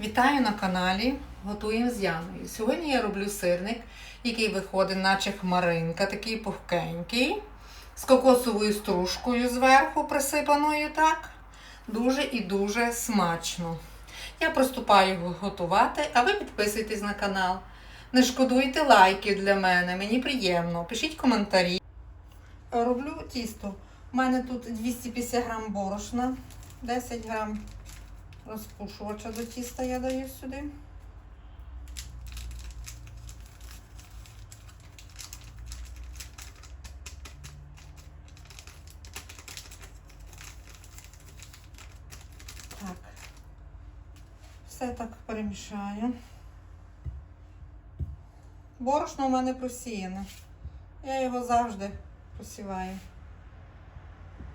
Вітаю на каналі Готуємо з Яною. Сьогодні я роблю сирник, який виходить, наче хмаринка, такий пухкенький, з кокосовою стружкою зверху присипаною так. Дуже і дуже смачно. Я приступаю готувати, а ви підписуйтесь на канал. Не шкодуйте лайків для мене, мені приємно. Пишіть коментарі. Роблю тісто. У мене тут 250 грам борошна, 10 грам розпушувача до тіста я даю сюди. Так. Все так перемішаю. Борошно у мене просіяне. Я його завжди просіваю.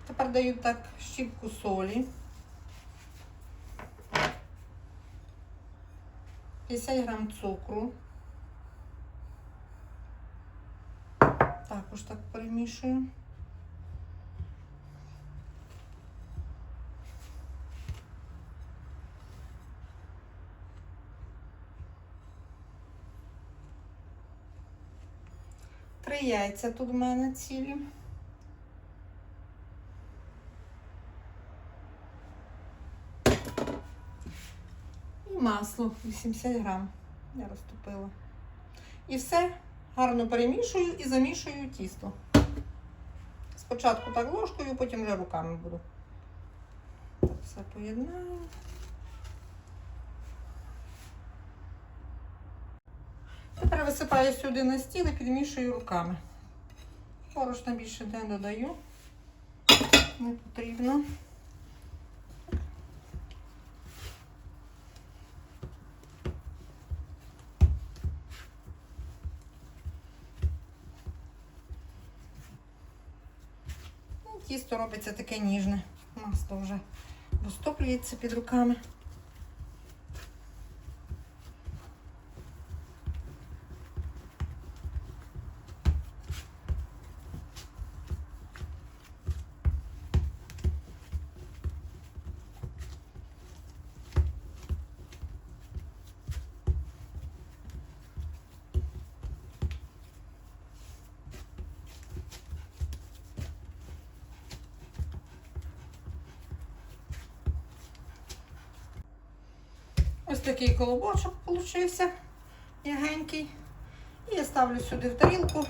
Тепер даю так щіпку солі. 50 грам цукру. Також так перемішую. Три яйця тут в мене цілі. Масло 80 грам. Я розтопила. І все гарно перемішую і замішую тісто. Спочатку так ложкою, потім вже руками буду. Так, все поєднаю. Тепер висипаю сюди на стіл і підмішую руками. Борошна більше не додаю. Не потрібно. Тісто робиться таке ніжне. Масло вже розтоплюється під руками. Такий колобочок получився ягенький. І я ставлю сюди в тарілку,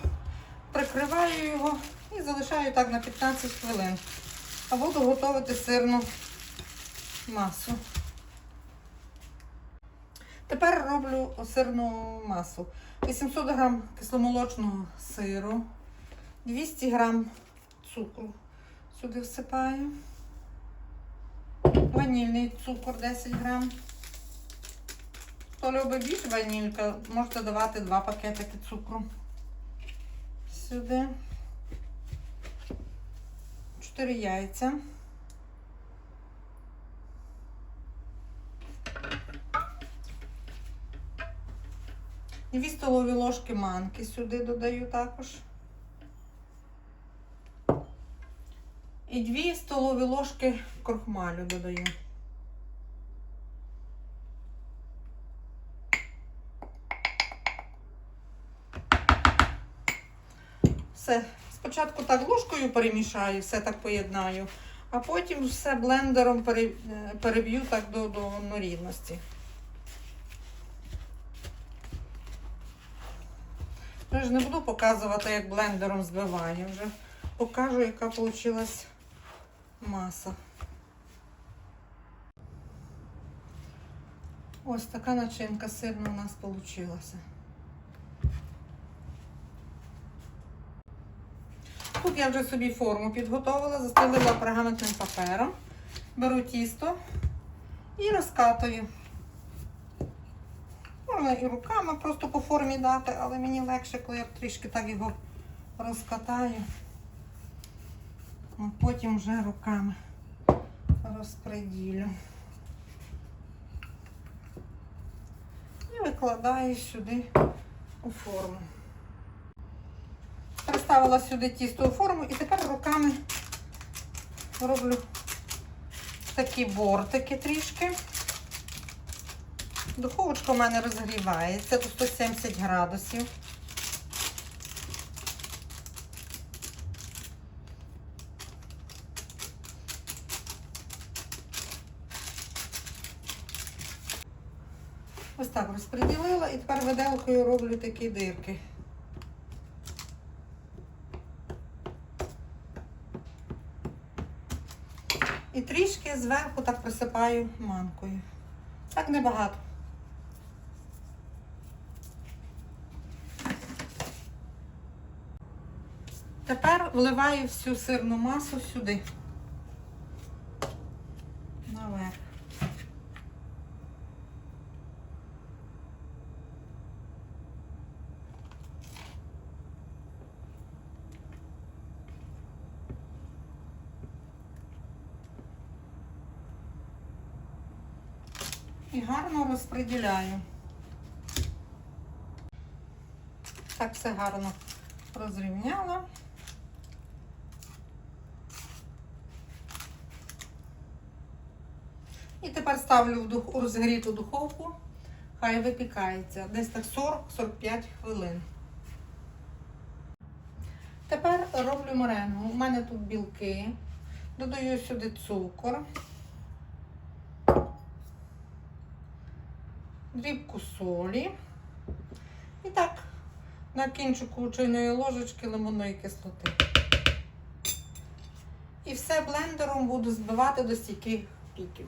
прикриваю його і залишаю так на 15 хвилин. А буду готувати сирну масу. Тепер роблю сирну масу. 800 грам кисломолочного сиру, 200 грам цукру сюди всипаю, ванільний цукор 10 грам. Хто любить більш ванілька, можете давати два пакетики цукру. Сюди. 4 яйця. Дві столові ложки манки сюди додаю також. І дві столові ложки крохмалю додаю. Все. Спочатку так ложкою перемішаю, все так поєднаю, а потім все блендером е, переб'ю так до, до однорідності. Я ж не буду показувати, як блендером збиваю, вже покажу, яка вийшла маса. Ось така начинка сирна у нас вийшла. Тут я вже собі форму підготовила, застелила пергаментним папером. Беру тісто і розкатую. Можна і руками просто по формі дати, але мені легше, коли я трішки так його розкатаю. А потім вже руками розпреділю. І викладаю сюди у форму. Переставила сюди тісто у форму і тепер руками роблю такі бортики трішки. Духовочка у мене розгрівається до 170 градусів. Ось так розподілила і тепер виделкою роблю такі дирки. І трішки зверху так присипаю манкою. Так небагато. Тепер вливаю всю сирну масу сюди. І гарно розподіляю. Так все гарно розрівняла. І тепер ставлю в дух, розгріту духовку, хай випікається. Десь так 40-45 хвилин. Тепер роблю меренгу. У мене тут білки. Додаю сюди цукор. Дрібку солі. І так, на кінчику чайної ложечки лимонної кислоти. І все блендером буду збивати до стійких піків.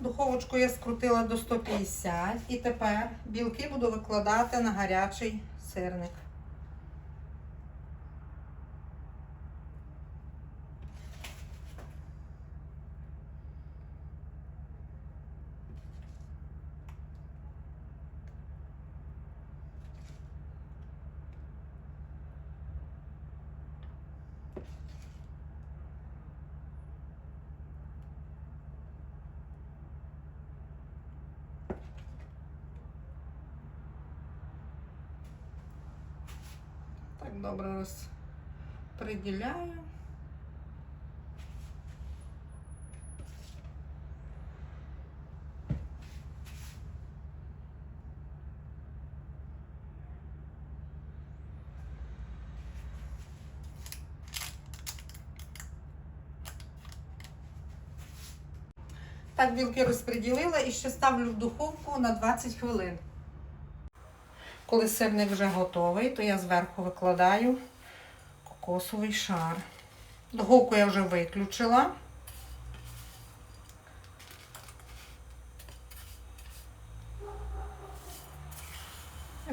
Духовочку я скрутила до 150 і тепер білки буду викладати на гарячий сирник. Так добре розподіляю. Так, білки розподілила і ще ставлю в духовку на 20 хвилин. Коли сирник вже готовий, то я зверху викладаю кокосовий шар. Духовку я вже виключила.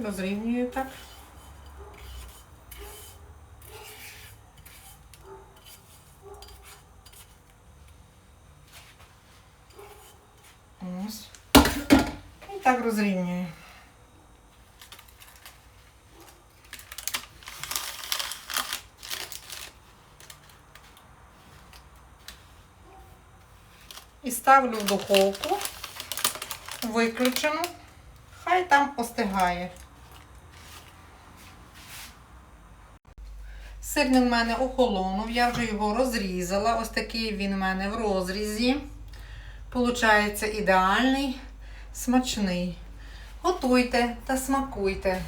Розрівнюю так. Ось. І так розрівнюю. І ставлю в духовку, виключену, хай там остигає. Сирник в мене охолонув, я вже його розрізала. Ось такий він в мене в розрізі. Получається ідеальний, смачний. Готуйте та смакуйте.